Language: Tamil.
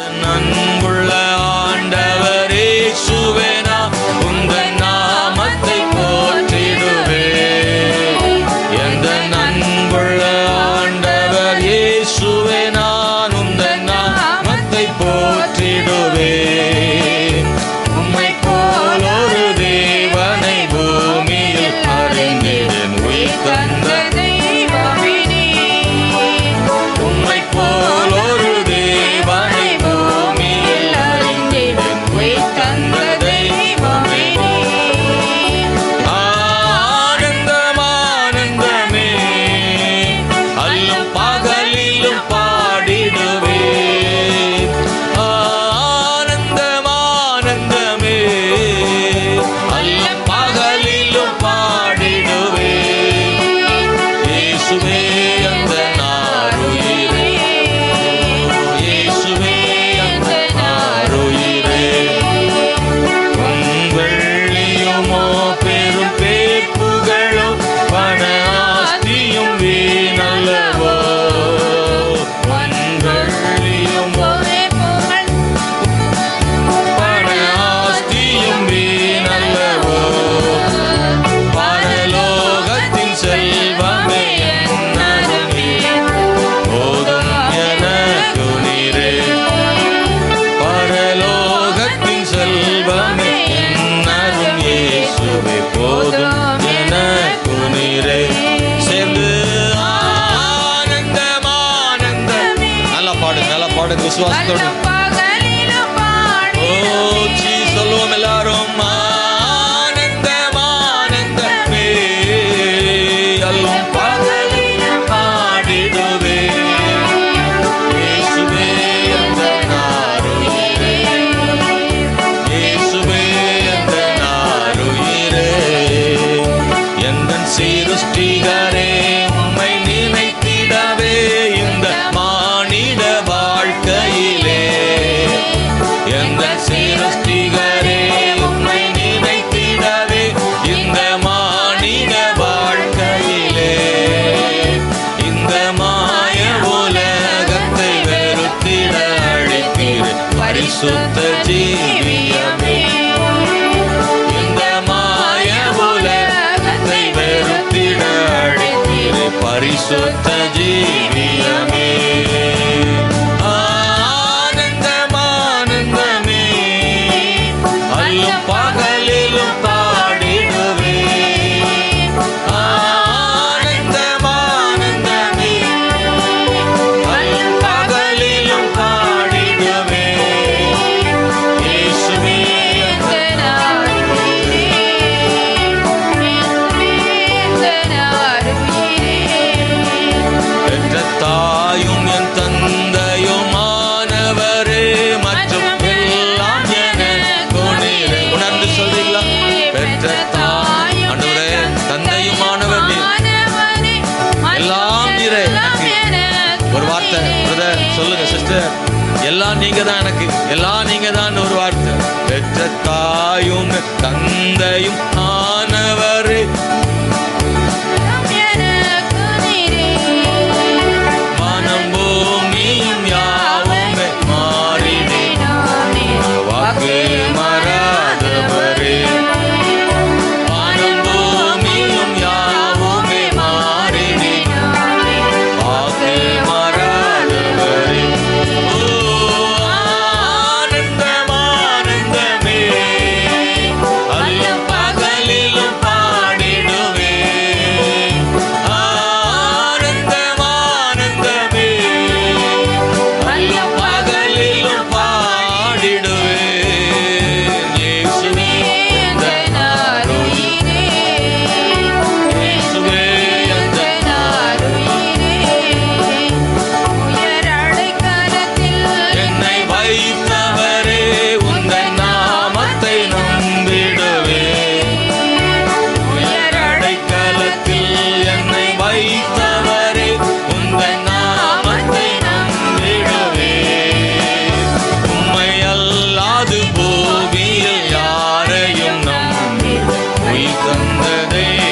than Suárez. வார்த்தை. பிரதர் சொல்லுங்க சிஸ்டர் எல்லாம் நீங்க தான் எனக்கு. எல்லாம் நீங்க தான் ஒரு வார்த்தை. பெற்ற தாயும் தந்தையும் ஆனவரே. நீ தந்த தெய்வம்